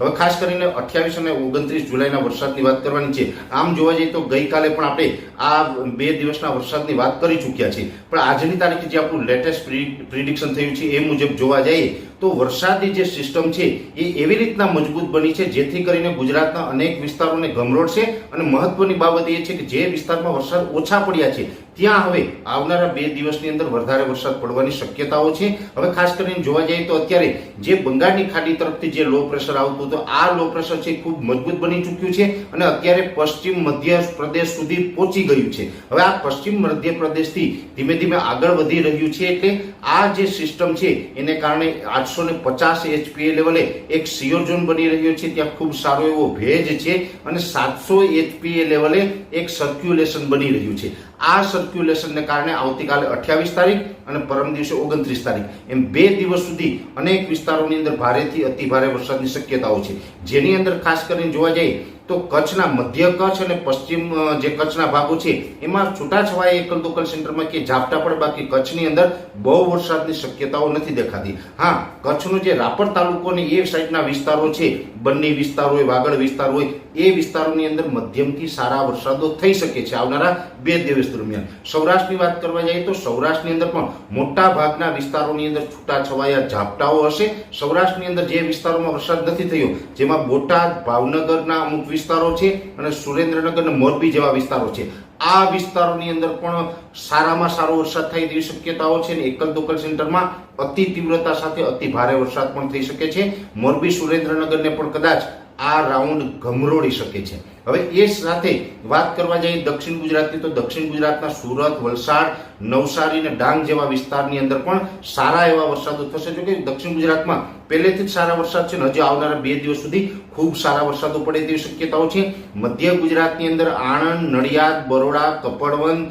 હવે ખાસ કરીને અઠ્યાવીસ અને ઓગણત્રીસ જુલાઈના વરસાદની વાત કરવાની છે. આમ જોવા જઈએ તો ગઈકાલે પણ આપણે આ બે દિવસના વરસાદની વાત કરી ચૂક્યા છીએ. પણ આજની તારીખે જે આપણું લેટેસ્ટ પ્રિડિક્શન થયું છે એ મુજબ જોવા જઈએ તો વરસાદની જે સિસ્ટમ છે, એ એવી રીતના મજબૂત બની છે, જેથી કરીને ગુજરાતના અનેક વિસ્તારોને ગમરોડ છે. અને મહત્વની બાબત એ છે કે જે વિસ્તારમાં વરસાદ ઓછા પડ્યા છે, ત્યાં હવે આવનારા બે દિવસની અંદર વધારે વરસાદ પડવાની શક્યતાઓ છે. હવે ખાસ કરીને જોવા જઈએ તો અત્યારે જે બંગાળની ખાડી તરફથી જે લો પ્રેશર આવતું હતું, આ લો પ્રેશર છે ખૂબ મજબૂત બની ચૂક્યું છે અને અત્યારે પશ્ચિમ મધ્ય પ્રદેશ સુધી પહોંચી ગયું છે. હવે આ પશ્ચિમ મધ્ય પ્રદેશથી ધીમે ધીમે આગળ વધી રહ્યું છે એટલે આ જે સિસ્ટમ છે, એને કારણે આઠસો ને પચાસ એચપીએ લેવલે એક સિયોઝોન બની રહ્યો છે. ત્યાં ખૂબ સારો એવો ભેજ છે અને સાતસો એચપીએ લેવલે એક સર્ક્યુલેશન બની રહ્યું છે. આ સર્ક્યુલેશનને કારણે આવતીકાલે અઠ્યાવીસ તારીખ અને પરમ દિવસે ઓગણત્રીસ તારીખ. એમ બે દિવસ સુધી અનેક વિસ્તારોની અંદર ભારેથી અતિ ભારે વરસાદની શક્યતાઓ છે. જેની અંદર ખાસ કરીને જોવા જઈએ તો કચ્છના મધ્ય કચ્છ અને પશ્ચિમ જે કચ્છના ભાગો છે, એમાં છૂટાછવાયા એકલ દોકલ સેન્ટરમાં કે ઝાપટા પડે બાકી કચ્છની અંદર બહુ વરસાદની શક્યતાઓ નથી દેખાતી. હા, કચ્છનો જે રાપર તાલુકો અને એ સાઈડના વિસ્તારો છે, બંને વિસ્તાર હોય, વાગડ વિસ્તાર હોય, એ વિસ્તારોની અંદર મધ્યમથી સારા વરસાદો થઈ શકે છે આવનારા બે દિવસ દરમિયાન. સૌરાષ્ટ્રની વાત કરવા જઈએ તો સૌરાષ્ટ્રની અંદર પણ મોટા ભાગના વિસ્તારોની અંદર છૂટાછવાયા ઝાપટાઓ હશે. સૌરાષ્ટ્રની અંદર જે વિસ્તારોમાં વરસાદ નથી થયો, જેમાં બોટાદ, ભાવનગરના અમુક વિસ્તારો છે અને સુરેન્દ્રનગર અને મોરબી જેવા વિસ્તારો છે. આ વિસ્તારોની અંદર પણ સારામાં સારો વરસાદ થાય તેવી શક્યતાઓ છે અને એકલ દોકલ સેન્ટરમાં અતિ તીવ્રતા સાથે અતિ ભારે વરસાદ પણ થઈ શકે છે. મોરબી સુરેન્દ્રનગરને પણ કદાચ આ રાઉન્ડ ગમરોડી શકે છે. હવે એ સાથે વાત કરવા જઈએ દક્ષિણ ગુજરાતની, તો દક્ષિણ ગુજરાતના સુરત, વલસાડ, નવસારી અને ડાંગ જેવા વિસ્તારની અંદર પણ સારા એવા વરસાદો થશે. જો કે દક્ષિણ ગુજરાતમાં પહેલેથી જ સારા વરસાદ છે હજી આવનારા બે દિવસ સુધી ખૂબ સારા વરસાદો પડે તેવી શક્યતાઓ છે. મધ્ય ગુજરાતની અંદર આણંદ, નડિયાદ, બરોડા, કપડવંત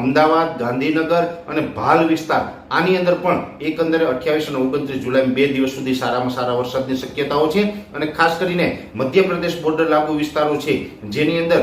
અમદાવાદ, ગાંધીનગર અને ભાલ વિસ્તાર આની અંદર પણ એકંદરે અઠ્યાવીસ અને ઓગણત્રીસ જુલાઈ બે દિવસ સુધી સારામાં સારા વરસાદની શક્યતાઓ છે અને ખાસ કરીને મધ્યપ્રદેશ બોર્ડર લાગુ વિસ્તારો છે, જેની અંદર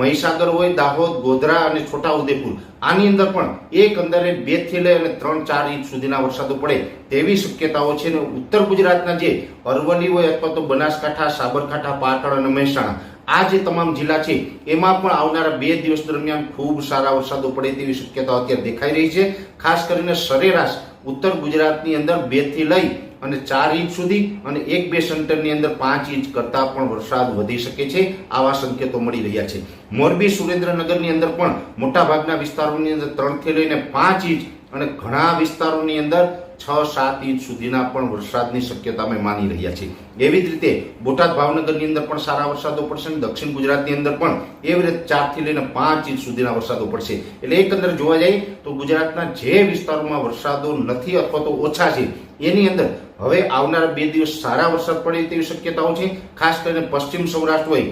મહીસાગર હોય, દાહોદ, ગોધરા અને છોટાઉદેપુર આની અંદર પણ એક અંદરે બેથી લઈ અને ત્રણ ચાર ઇંચ સુધીના વરસાદો પડે તેવી શક્યતાઓ છે અને ઉત્તર ગુજરાતના જે અરવલ્લી હોય અથવા તો બનાસકાંઠા, સાબરકાંઠા, પાટણ અને મહેસાણા, આ જે તમામ જિલ્લા છે, એમાં પણ આવનારા બે દિવસ દરમિયાન ખૂબ સારા વરસાદો પડે તેવી શક્યતાઓ અત્યારે દેખાઈ રહી છે. ખાસ કરીને સરેરાશ ઉત્તર ગુજરાતની અંદર બેથી લઈ અને ચાર ઇંચ સુધી અને એક બે સેન્ટરની અંદર પાંચ ઇંચ કરતાં પણ વરસાદ વધી શકે છે આવા સંકેતો મળી રહ્યા છે. મોરબી સુરેન્દ્રનગરની અંદર પણ મોટાભાગના વિસ્તારોની અંદર ત્રણથી લઈને પાંચ ઇંચ અને ઘણા વિસ્તારોની અંદર છ સાત ઇંચ સુધીના પણ વરસાદની શક્યતા અમે માની રહ્યા છીએ. એવી જ રીતે બોટાદ ભાવનગરની અંદર પણ સારા વરસાદો પડશે અને દક્ષિણ ગુજરાતની અંદર પણ એવી રીતે ચારથી લઈને પાંચ ઇંચ સુધીના વરસાદો પડશે. એટલે એકંદર જોવા જઈએ તો ગુજરાતના જે વિસ્તારોમાં વરસાદો નથી અથવા તો ઓછા છે, એની અંદર હવે આવનારા બે દિવસ સારા વરસાદ પડે તેવી શક્યતાઓ છે. ખાસ કરીને પશ્ચિમ સૌરાષ્ટ્ર હોય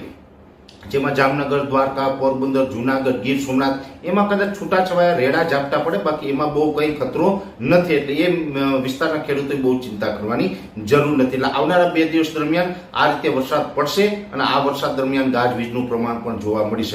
જેમાં જામનગર, દ્વારકા, પોરબંદર, જુનાગઢ, ગીર સોમનાથ એમાં કદાચ છૂટાછવાયા રેડા ઝાપટા પડે, બાકી એમાં બહુ કંઈ ખતરો નથી. એટલે એ વિસ્તારના ખેડૂતોએ બહુ ચિંતા કરવાની જરૂર નથી. એટલે આવનારા બે દિવસ દરમિયાન આ રીતે વરસાદ પડશે અને આ વરસાદ દરમિયાન ગાજવીજનું પ્રમાણ પણ જોવા મળી શકે.